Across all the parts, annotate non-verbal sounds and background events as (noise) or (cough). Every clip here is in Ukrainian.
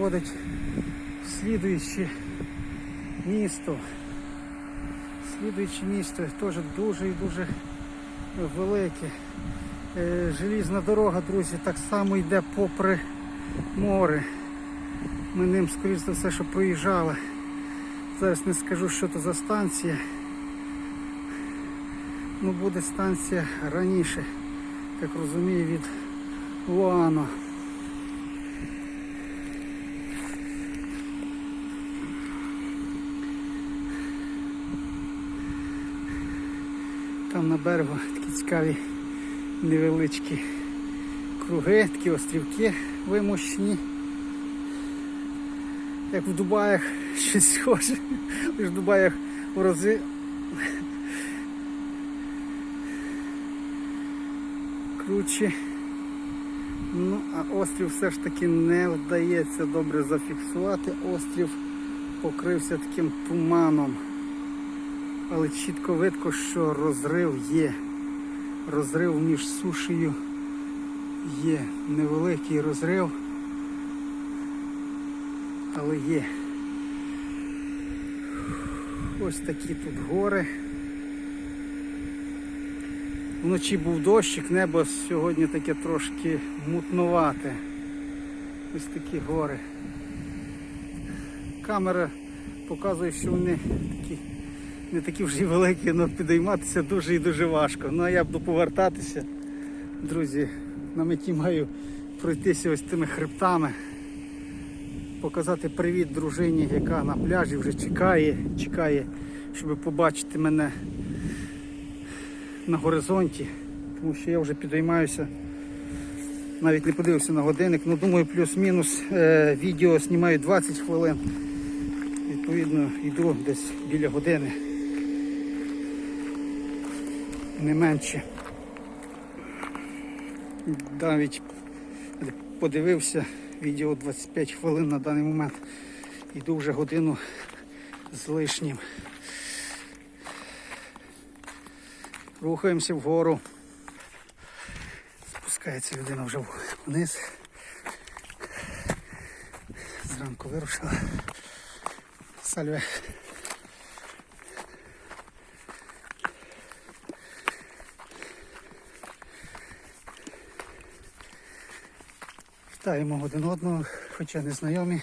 виводить в слідуюче місто. Слідуюче місто теж дуже і дуже велике. Е, Желізна дорога, друзі, так само йде попри море. Ми ним, скоріш за все, що проїжджали. Зараз не скажу, що це за станція. Ну, буде станція раніше, як розумію, від Луано. Там на берегу такі цікаві невеличкі круги, такі острівки вимощені. Як в Дубаях (laughs) щось схоже. Лише в Дубаях в рази круче. Ну, а острів все ж таки не вдається добре зафіксувати. Острів покрився таким туманом. Але чітко видко, що розрив є. Розрив між сушею є. Невеликий розрив. Але є. Ось такі тут гори. Вночі був дощик, небо сьогодні таке трошки мутнувате. Ось такі гори. Камера показує, що вони такі, не такі вже великі, але підійматися дуже і дуже важко. Ну а я буду повертатися. Друзі, на меті маю пройтися ось тими хребтами, показати привіт дружині, яка на пляжі вже чекає, чекає, щоб побачити мене на горизонті, тому що я вже підіймаюся. Навіть не подивився на годинник, ну думаю, плюс-мінус е, відео знімаю 20 хвилин. Відповідно, йду десь біля години. Не менше. Навіть подивився відео 25 хвилин на даний момент. Йду вже годину з лишнім. Рухаємося вгору. Спускається людина вже вниз. Зранку вирушила. Сальве. Вітаємо один одного, хоча не знайомі,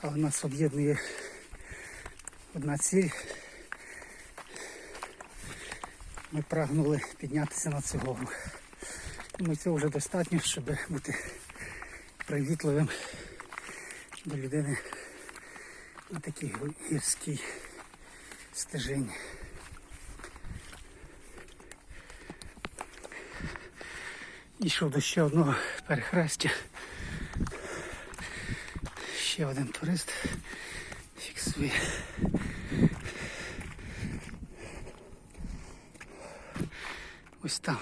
але нас об'єднує одна ціль. Ми прагнули піднятися на цю гору. Думаю, цього вже достатньо, щоб бути привітливим до людини на такій гірській стежині. Дійшов до ще одного перехрестя. Ще один турист фіксує. Ось там.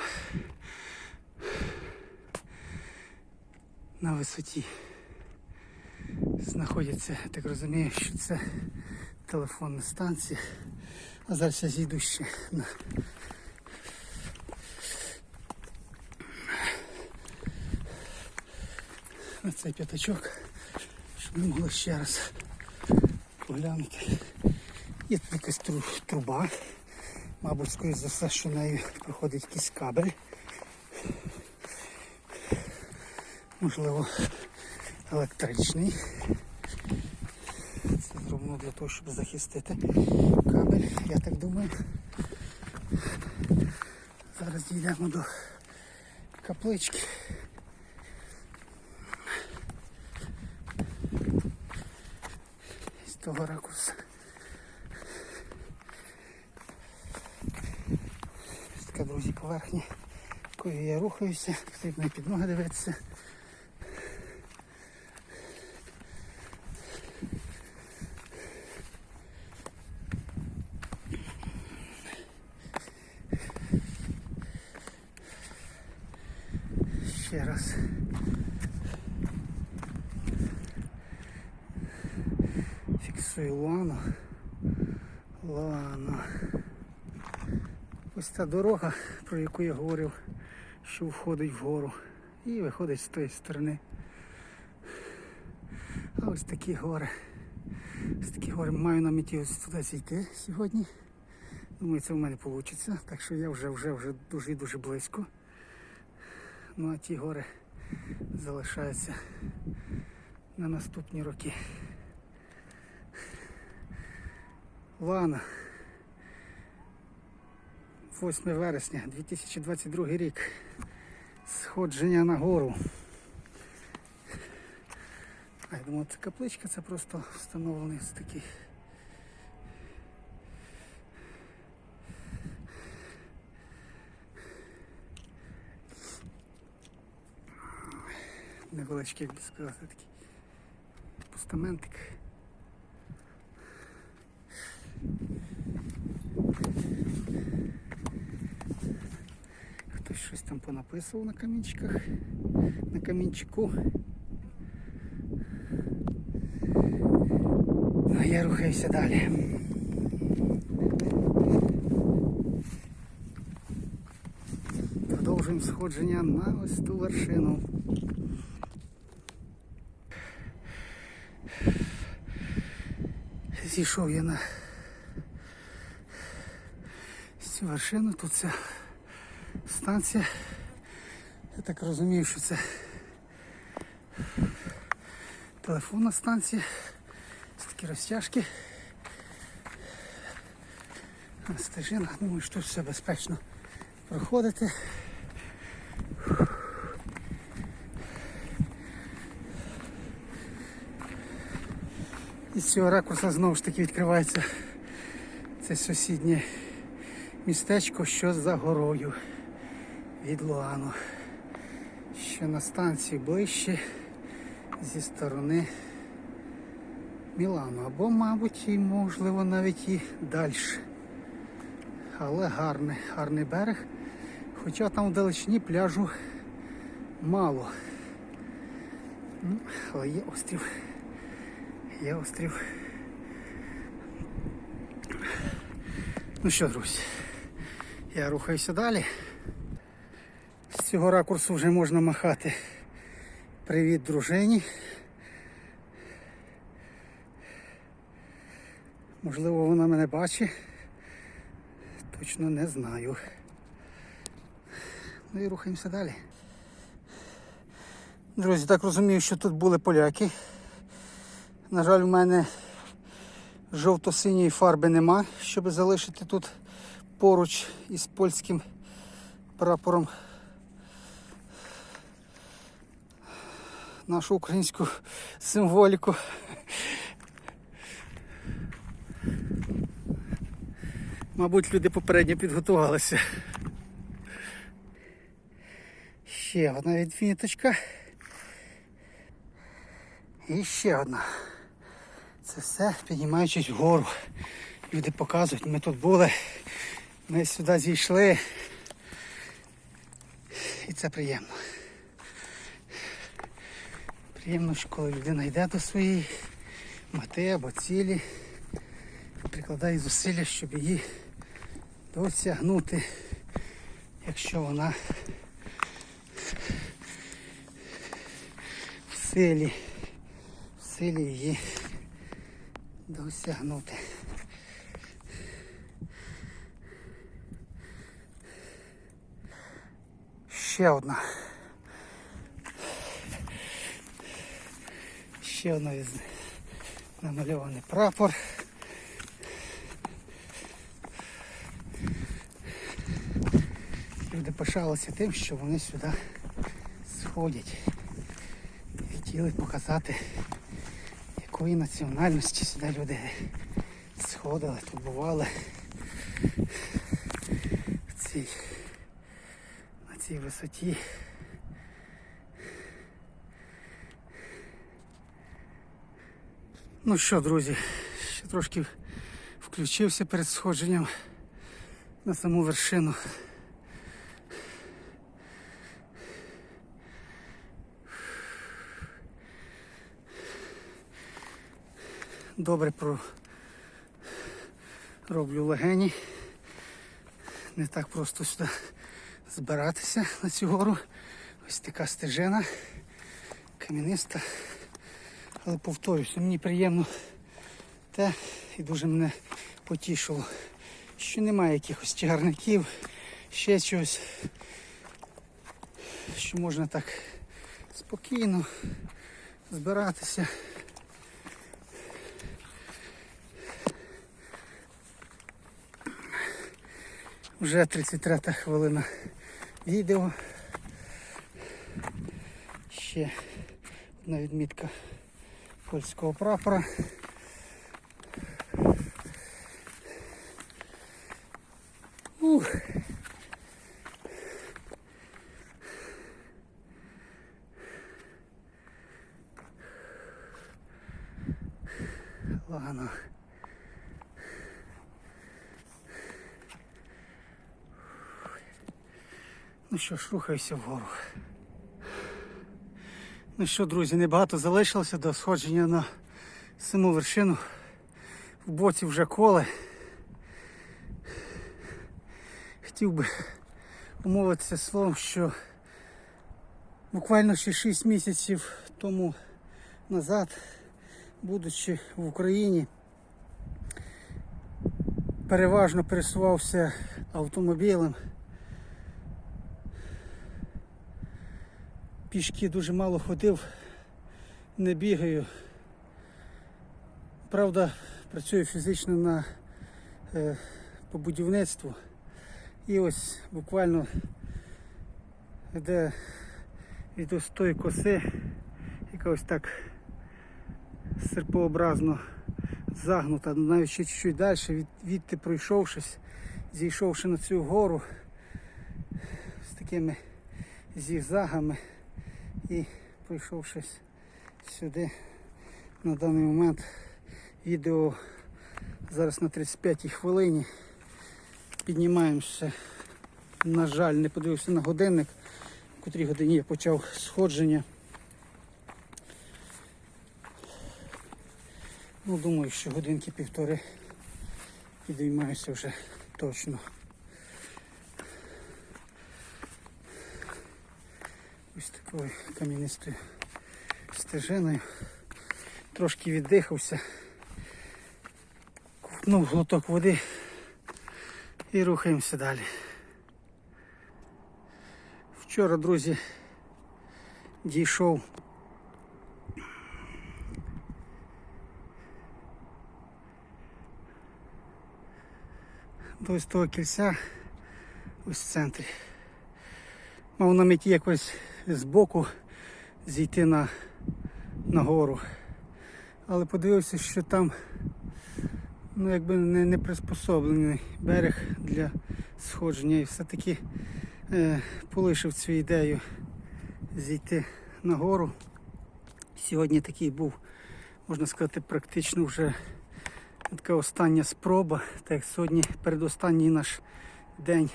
На висоті знаходяться, так розумію, що це телефонна станція. А зараз я зійду ще на на цей п'ятачок, щоб ми могли ще раз поглянути. Є тут якась тру- труба. Мабуть, скоріш за все, що нею проходить якийсь кабель. Можливо, електричний. Це зроблено для того, щоб захистити кабель, я так думаю. Зараз дійдемо до каплички. З того ракурсу. Ось така, друзі, поверхня, якою я рухаюся, потрібно і під ноги дивитися. Ще раз. Фіксую лану. Лана. Ось та дорога, про яку я говорив, що входить вгору. І виходить з тої сторони. А Ось такі гори. Ось такі гори маю на меті ось туди зійти сьогодні. Думаю, це в мене вийде. Так що я вже вже вже дуже і дуже близько. Ну а ті гори залишаються на наступні роки. Лана. 8 вересня 2022 рік. Сходження на гору. А я думав, це капличка, це просто встановлений ось такий. Невеличкий, як би сказати, такий постаментик. Хтось щось там на камінчиках, на камінчику. Ну, а я рухаюся далі. Продовжуємо сходження на ось ту вершину. Зійшов я на цю вершину, тут ця станція. Я так розумію, що це телефонна станція. Це такі розтяжки. Стежина, думаю, що тут все безпечно проходити. І з цього ракурсу знову ж таки відкривається це сусіднє містечко, що за горою від Луану. Що на станції ближче зі сторони Мілану. Або, мабуть, і можливо навіть і далі. Але гарний, гарний берег. Хоча там вдалечні пляжу мало. Ну, але є острів. Є острів. Ну що, друзі, я рухаюся далі. Цього ракурсу вже можна махати. Привіт, дружині. Можливо, вона мене бачить. Точно не знаю. Ну і рухаємося далі. Друзі, так розумію, що тут були поляки. На жаль, у мене жовто-синьої фарби нема, щоб залишити тут поруч із польським прапором нашу українську символіку. Мабуть, люди попередньо підготувалися. Ще одна відміточка. І ще одна. Це все піднімаючись вгору. Люди показують, ми тут були, ми сюди зійшли. І це приємно. Приємно, що коли людина йде до своєї мети або цілі, прикладає зусилля, щоб її досягнути, якщо вона в силі, в силі її досягнути. Ще одна. Ще одна із намальований прапор. Люди пишалися тим, що вони сюди сходять. Хотіли показати, якої національності сюди люди сходили, тут бували в цій, на цій висоті. Ну що, друзі, ще трошки включився перед сходженням на саму вершину. Добре про... роблю легені. Не так просто сюди збиратися на цю гору. Ось така стежина, кам'яниста, Але повторюся, мені приємно те і дуже мене потішило, що немає якихось чагарників, ще чогось, що можна так спокійно збиратися. Вже 33 хвилина відео. Ще одна відмітка польського прапора. Ух. Ладно. Ну що ж, рухаюся вгору. Ну що, друзі, небагато залишилося до сходження на саму вершину. В боці вже коле. Хотів би умовитися словом, що буквально ще 6 місяців тому назад, будучи в Україні, переважно пересувався автомобілем. Пішки дуже мало ходив, не бігаю. Правда, працюю фізично на, е, по будівництву. І ось буквально де від ось тої коси, яка ось так серпообразно загнута, навіть ще чуть-чуть далі, від, відти пройшовшись, зійшовши на цю гору з такими зігзагами і пройшовшись сюди на даний момент відео зараз на 35 хвилині. Піднімаємося. На жаль, не подивився на годинник, в котрій годині я почав сходження. Ну, думаю, що годинки півтори підіймаюся вже точно. Ось такою кам'янистою стежиною. Трошки віддихався, ковтнув глоток води і рухаємося далі. Вчора, друзі, дійшов до ось того кільця ось в центрі. Мав на меті якось збоку зійти на, на гору. Але подивився, що там ну, якби не, не приспособлений берег для сходження і все-таки е, полишив цю ідею зійти на гору. Сьогодні такий був, можна сказати, практично вже така остання спроба. Так як сьогодні передостанній наш день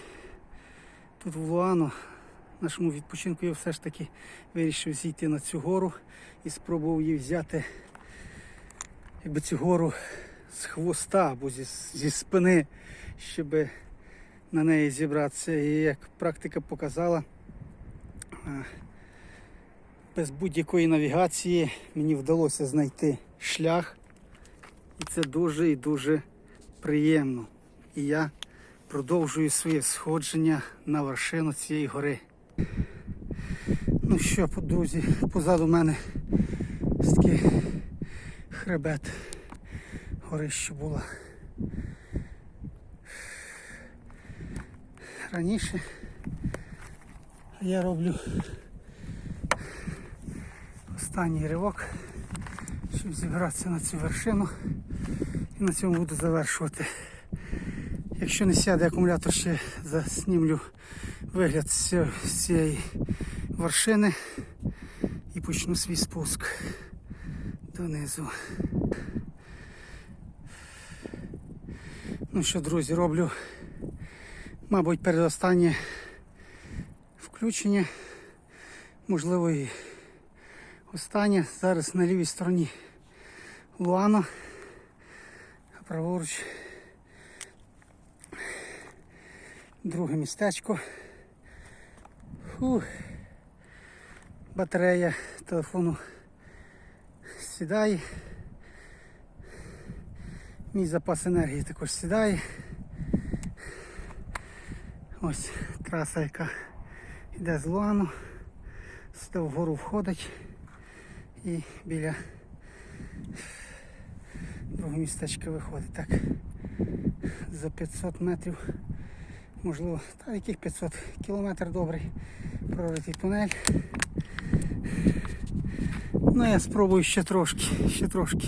тут в Луано, нашому відпочинку, я все ж таки вирішив зійти на цю гору і спробував її взяти якби цю гору з хвоста або зі, зі спини, щоб на неї зібратися. І як практика показала, е, без будь-якої навігації мені вдалося знайти шлях. І це дуже і дуже приємно. І я продовжую своє сходження на вершину цієї гори. Ну що, друзі, позаду мене такий хребет гори, що була раніше. Я роблю останній ривок, щоб зібратися на цю вершину і на цьому буду завершувати. Якщо не сяде акумулятор, ще заснімлю вигляд з цієї- вершини і почну свій спуск донизу. Ну що, друзі, роблю, мабуть, передостаннє включення, можливо, і останнє. Зараз на лівій стороні Луано, а праворуч друге містечко. Фух. Батарея телефону сідає. Мій запас енергії також сідає. Ось траса, яка йде з Луану. Сюди вгору входить і біля другого містечка виходить. Так, за 500 метрів, можливо, та яких 500 кілометр добрий проритий тунель. Ну, я спробую ще трошки, ще трошки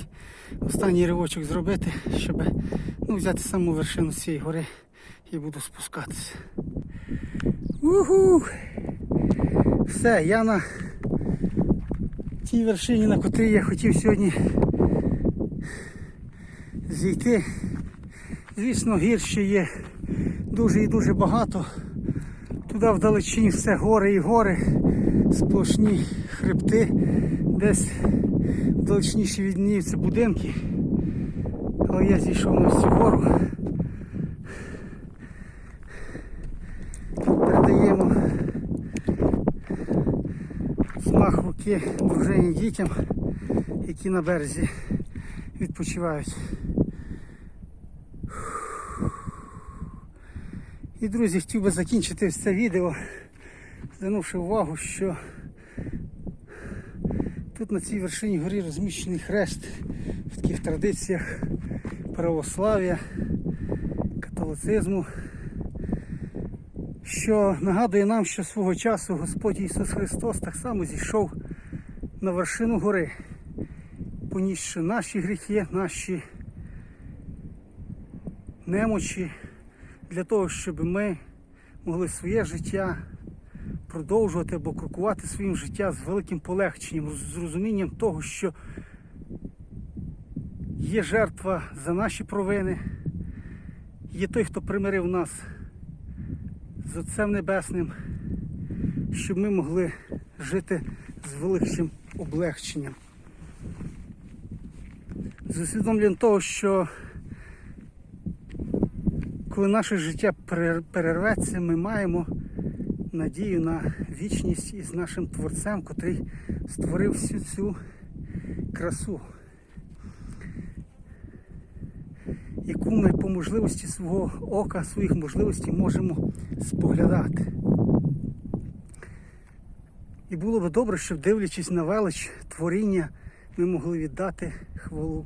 останній ривочок зробити, щоб ну, взяти саму вершину цієї гори і буду спускатися. Уху! Все, я на тій вершині, на котрій я хотів сьогодні зійти. Звісно, гір ще є дуже і дуже багато. Туди вдалечині все гори і гори, сплошні хребти, десь вдалечніше відніються будинки. Але я зійшов на всю гору. Передаємо смах руки дружині дітям, які на березі відпочивають. І, друзі, хотів би закінчити це відео, звернувши увагу, що тут на цій вершині горі розміщений хрест в таких традиціях православ'я, католицизму, що нагадує нам, що свого часу Господь Ісус Христос так само зійшов на вершину гори, понісши наші гріхи, наші немочі для того, щоб ми могли своє життя продовжувати або крокувати своїм життям з великим полегченням, з розумінням того, що є жертва за наші провини, є той, хто примирив нас з Отцем Небесним, щоб ми могли жити з великим облегченням. З усвідомленням того, що коли наше життя перерветься, ми маємо надію на вічність із нашим Творцем, котрий створив всю цю красу, яку ми по можливості свого ока, своїх можливостей можемо споглядати. І було би добре, щоб дивлячись на велич творіння, ми могли віддати хвалу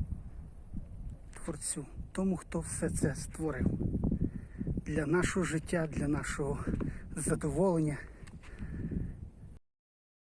Творцю, тому, хто все це створив для нашого життя, для нашого задоволення